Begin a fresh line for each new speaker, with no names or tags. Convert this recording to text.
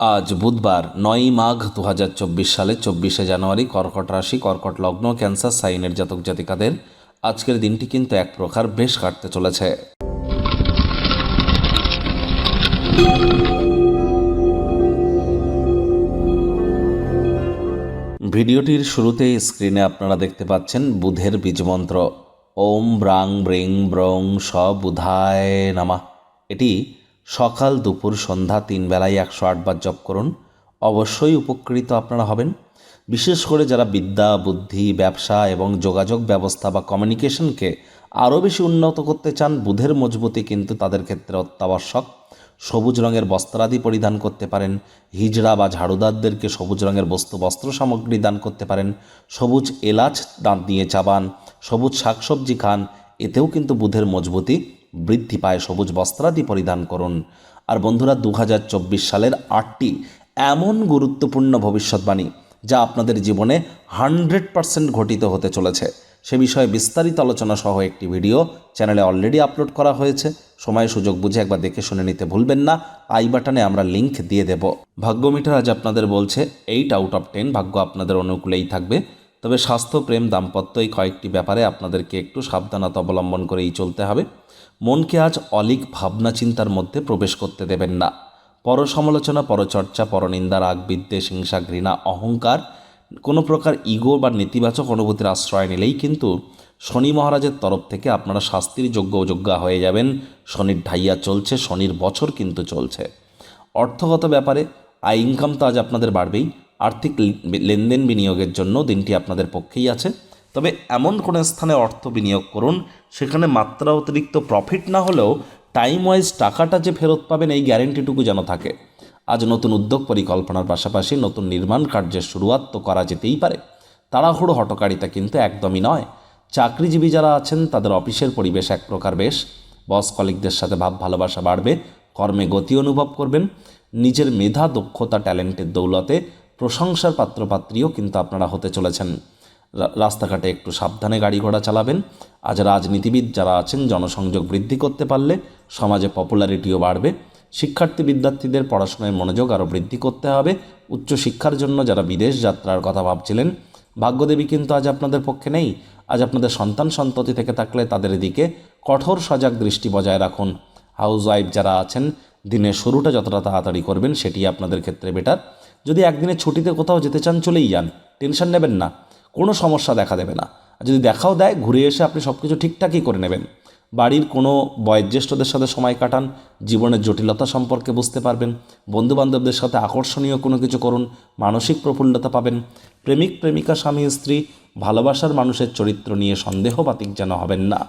আজ বুধবার নয়ই মাঘ দু হাজার চব্বিশ সালে চব্বিশে জানুয়ারি কর্কট রাশি, কর্কট লগ্ন, ক্যান্সার, সাইনের জাতক জাতিকাদের আজকের দিনটি কিন্তু এক প্রকার বেশ কাটতে চলেছে। ভিডিওটির শুরুতেই স্ক্রিনে আপনারা দেখতে পাচ্ছেন বুধের বীজমন্ত্র। ওম ব্রাং ব্রিং ব্রং স বুধায় নামা। এটি সকাল দুপুর সন্ধ্যা তিন বেলায় একশো আটবার জপ করুন। অবশ্যই উপকৃত আপনারা হবেন। বিশেষ করে যারা বিদ্যা, বুদ্ধি, ব্যবসা এবং যোগাযোগ ব্যবস্থা বা কমিউনিকেশনকে আরও বেশি উন্নত করতে চান, বুধের মজবুতি কিন্তু তাদের ক্ষেত্রে অত্যাবশ্যক। সবুজ রঙের বস্ত্রাদি পরিধান করতে পারেন। হিজড়া বা ঝাড়ুদারদেরকে সবুজ রঙের বস্তু বস্ত্র সামগ্রী দান করতে পারেন। সবুজ এলাচ দাঁত দিয়ে চাবান, সবুজ শাকসবজি খান, এতেও কিন্তু বুধের মজবুতি বৃদ্ধি পায় সবুজ বস্ত্রাদি পরিধান করুন। আর বন্ধুরা দু হাজার চব্বিশ সালের আটটি এমন গুরুত্বপূর্ণ ভবিষ্যৎবাণী যা আপনাদের জীবনে হান্ড্রেড পারসেন্ট ঘটিত হতে চলেছে। সে বিষয়ে বিস্তারিত আলোচনা সহ একটি ভিডিও চ্যানেলে অলরেডি আপলোড করা হয়েছে। সময় সুযোগ বুঝে একবার দেখে শুনে নিতে ভুলবেন না। আই বাটনে আমরা লিংক দিয়ে দেব। ভাগ্য মিটার আজ আপনাদের বলছে, এইট আউট অফ টেন ভাগ্য আপনাদের অনুকূলেই থাকবে। তবে স্বাস্থ্য, প্রেম, দাম্পত্য এই কয়েকটি ব্যাপারে আপনাদেরকে একটু সাবধানতা অবলম্বন করেই চলতে হবে। মনকে আজ অলিক ভাবনা চিন্তার মধ্যে প্রবেশ করতে দেবেন না। পর সমালোচনা পরচর্চা, পরনিন্দা রাগ বিদ্বেষ হিংসা, ঘৃণা, অহংকার, কোনো প্রকার ইগো বা নেতিবাচক অনুভূতির আশ্রয় নিলেই কিন্তু শনি মহারাজের তরফ থেকে আপনারা শাস্তির যোগ্য অযোগ্য হয়ে যাবেন। শনির ঢাইয়া চলছে, শনির বছর কিন্তু চলছে। অর্থগত ব্যাপারে, আয় ইনকাম তো আজ আপনাদের বাড়বেই। আর্থিক লেনদেন বিনিয়োগের জন্য দিনটি আপনাদের পক্ষেই আছে। তবে এমন কোনো স্থানে অর্থ বিনিয়োগ করুন, সেখানে মাত্রা অতিরিক্ত প্রফিট না হলেও টাইম ওয়াইজ টাকাটা যে ফেরত পাবেন এই গ্যারেন্টিটুকু যেন থাকে। আজ নতুন উদ্যোগ পরিকল্পনার পাশাপাশি নতুন নির্মাণ কার্যের শুরুয়াত তো করা যেতেই পারে। তাড়াহুড়ো হটকারিতা কিন্তু একদমই নয়। চাকরিজীবী যারা আছেন, তাদের অফিসের পরিবেশ এক প্রকার বেশ। বস কলিকদের সাথে ভাব ভালোবাসা বাড়বে, কর্মে গতি অনুভব করবেন। নিজের মেধা, দক্ষতা, ট্যালেন্টের দৌলতে প্রশংসার পাত্রপাত্রীও কিন্তু আপনারা হতে চলেছেন। রাস্তাঘাটে একটু সাবধানে গাড়ি ঘোড়া চালাবেন। আজ রাজনীতিবিদ যারা আছেন, জনসংযোগ বৃদ্ধি করতে পারলে সমাজে পপুলারিটিও বাড়বে। শিক্ষার্থী বিদ্যার্থীদের পড়াশোনায় মনোযোগ আরও বৃদ্ধি করতে হবে। উচ্চশিক্ষার জন্য যারা বিদেশ যাত্রার কথা ভাবছিলেন, ভাগ্যদেবী কিন্তু আজ আপনাদের পক্ষে নেই। আজ আপনাদের সন্তান সন্ততি থেকে থাকলে তাদের দিকে কঠোর সজাগ দৃষ্টি বজায় রাখুন। হাউস ওয়াইফ যারা আছেন, দিনের শুরুটা যতটা তাড়াতাড়ি করবেন সেটি আপনাদের ক্ষেত্রে বেটার যদি একদিনের ছুটিতে কোথাও যেতে চান, চলেই যান। টেনশন নেবেন না। কোনো সমস্যা দেখা দেবে না। যদি দেখাও দেয়, ঘুরে এসে আপনি সব কিছু ঠিকঠাকই করে নেবেন। বাড়ির কোনো বয়োজ্যেষ্ঠদের সাথে সময় কাটান, জীবনের জটিলতা সম্পর্কে বুঝতে পারবেন, বন্ধুবান্ধবদের সাথে আকর্ষণীয় কোনো কিছু করুন, মানসিক প্রফুল্লতা পাবেন, প্রেমিক, প্রেমিকা, স্বামী, স্ত্রী, ভালোবাসার মানুষের চরিত্র নিয়ে সন্দেহবাতিক যেন হবেন না।